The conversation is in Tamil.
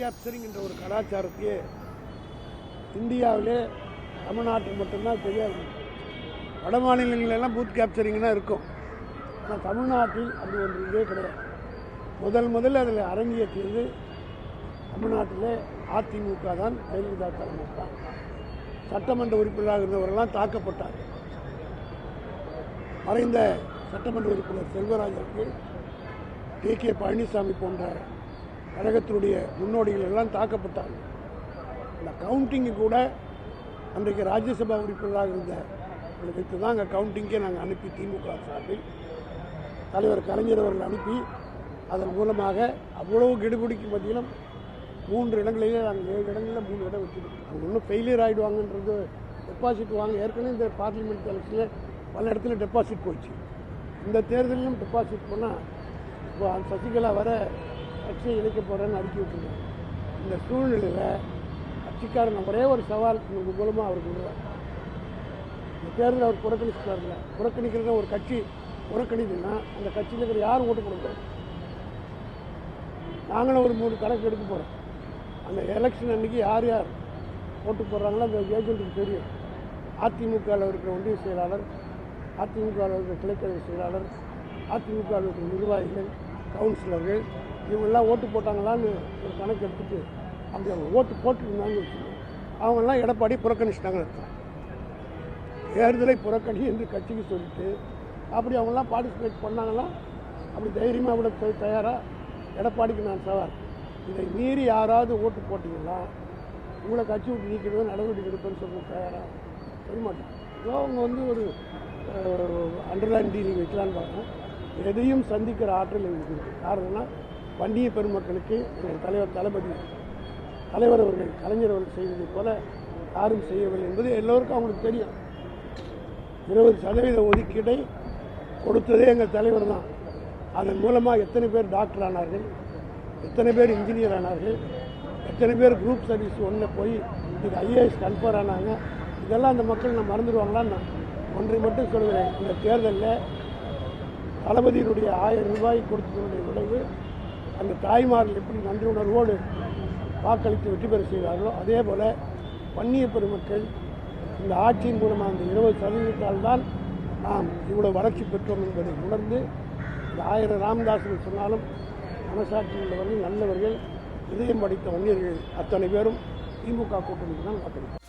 கேப்சரிங் என்ற ஒரு கலாச்சாரத்தையே இந்தியாவிலே தமிழ்நாட்டில் மட்டும்தான் தெரியாது. வட மாநிலங்களெல்லாம் பூத் கேப்சரிங்னா இருக்கும். ஆனால் தமிழ்நாட்டில் அப்படி ஒன்று இதே கிடையாது. முதல் முதல்ல அதில் அரங்கேற்றியது தமிழ்நாட்டிலே அதிமுக தான் ஜெயலலிதா தலைமை தான். சட்டமன்ற உறுப்பினராக இருந்தவரெல்லாம் தாக்கப்பட்டார். மறைந்த சட்டமன்ற உறுப்பினர் செல்வராஜருக்கு கே கே பழனிசாமி போன்ற கழகத்தினுடைய முன்னோடிகள் எல்லாம் தாக்கப்பட்டார்கள். இந்த கவுண்டிங்கு கூட அன்றைக்கு ராஜ்யசபா உறுப்பினராக இருந்த வைத்து தான் அங்கே கவுண்டிங்கே நாங்கள் அனுப்பி திமுக சார்பில் தலைவர் கலைஞர் அவர்கள் அனுப்பி அதன் மூலமாக அவ்வளவு கெடுபிடிக்கு மத்தியிலும் மூன்று இடங்களிலே நாங்கள் ஏழு இடங்களில் மூணு இடம் வச்சுருக்கோம் அவங்க இன்னும் ஃபெயிலியர் ஆகிடுவாங்கன்றது டெபாசிட் வாங்க ஏற்கனவே இந்த பார்லிமெண்ட் எலெக்ஷனில் பல இடத்துல டெபாசிட் போச்சு இந்த தேர்தலிலும் டெபாசிட் போனால் இப்போ சசிகலா வர கட்சியை இழுக்க போகிறேன்னு அறிக்கை விட்டுருக்காங்க இந்த சூழ்நிலையில் கட்சிக்காரன் ஒரே ஒரு சவால் உங்கள் மூலமாக அவருக்கு விடுறார் இந்த தேர்தல் அவர் புறக்கணிச்சுட்டார்ல. புறக்கணிக்கிறத ஒரு கட்சி புறக்கணிக்குன்னா அந்த கட்சியில் இருக்கிற யாரும் ஓட்டு கொடுக்க நாங்களும் ஒரு மூணு கணக்கு எடுக்க போகிறோம் அந்த எலெக்ஷன் அன்றைக்கி யார் யார் ஓட்டு போடுறாங்களோ அந்த ஏஜென்ட்டுக்கு தெரியும். அதிமுகவில் இருக்கிற ஒன்றிய செயலாளர் அதிமுகவில் இருக்கிற கிளைக்கழக செயலாளர் அதிமுகவில் இருக்கிற நிர்வாகிகள் கவுன்சிலர்கள் இவங்கெல்லாம் ஓட்டு போட்டாங்களான்னு ஒரு கணக்கு எடுத்துட்டு அப்படி அவங்க ஓட்டு போட்டுருந்தாங்கன்னு வச்சுக்கோங்க. அவங்கெல்லாம் எடப்பாடி புறக்கணிச்சிட்டாங்கன்னு அர்த்தம் தேர்தலை புறக்கணி என்று கட்சிக்கு சொல்லிட்டு அப்படி அவங்கெல்லாம் பார்ட்டிசிபேட் பண்ணாங்கன்னா அப்படி தைரியமாக விட தயாராக எடப்பாடிக்கு நான் சவால். இதை மீறி யாராவது ஓட்டு போட்டிங்கன்னா உங்களை கட்சி விட்டு நீக்கிறது நடவடிக்கை எடுப்பேன்னு சொல்ல தயாராக சொல்ல மாட்டேன். ஏதோ அவங்க வந்து ஒரு அண்டர்லைன் டீலிங் வைக்கலான்னு பார்த்தோம் எதையும் சந்திக்கிற ஆற்றல் எங்களுக்கு இருக்குது காரணம்னா வண்டிய பெருமக்களுக்கு எங்கள் தலைவர் தளபதி தலைவர் அவர்கள் கலைஞர் அவர்கள் செய்ததைப் போல யாரும் செய்யவில்லை என்பது எல்லோருக்கும் அவங்களுக்கு தெரியும். இருபது சதவீத ஒதுக்கீட்டை கொடுத்ததே எங்கள் தலைவர் தான். அதன் மூலமாக எத்தனை பேர் டாக்டர் ஆனார்கள் எத்தனை பேர் இன்ஜினியர் ஆனார்கள் எத்தனை பேர் குரூப் சர்வீஸ் ஒன்றில் போய் இது ஐஏஎஸ் கன்ஃபர் ஆனாங்க இதெல்லாம் அந்த மக்கள் நான் மறந்துடுவாங்களான்னு நான் ஒன்றை மட்டும் சொல்கிறேன் இந்த தேர்தலில் தளபதியினுடைய ஆயிரம் ரூபாய் கொடுத்ததனுடைய விளைவு அந்த தாய்மார்கள் எப்படி நன்றி உணர்வோடு வாக்களித்து வெற்றி பெற செய்கிறார்களோ அதே போல் வன்னிய பெருமக்கள் இந்த ஆட்சியின் மூலமாக அந்த இருபது சதவீதத்தால் தான் நாம் இவ்வளவு வளர்ச்சி பெற்றோம் என்பதை உணர்ந்து இந்த ஆயிரம் ராமதாசன் சொன்னாலும் மனசாட்சி உள்ளவர்கள் நல்லவர்கள் இதயம் படித்த வன்னியர்கள் அத்தனை பேரும் திமுக கூட்டணிக்கு தான் வாக்களித்தார்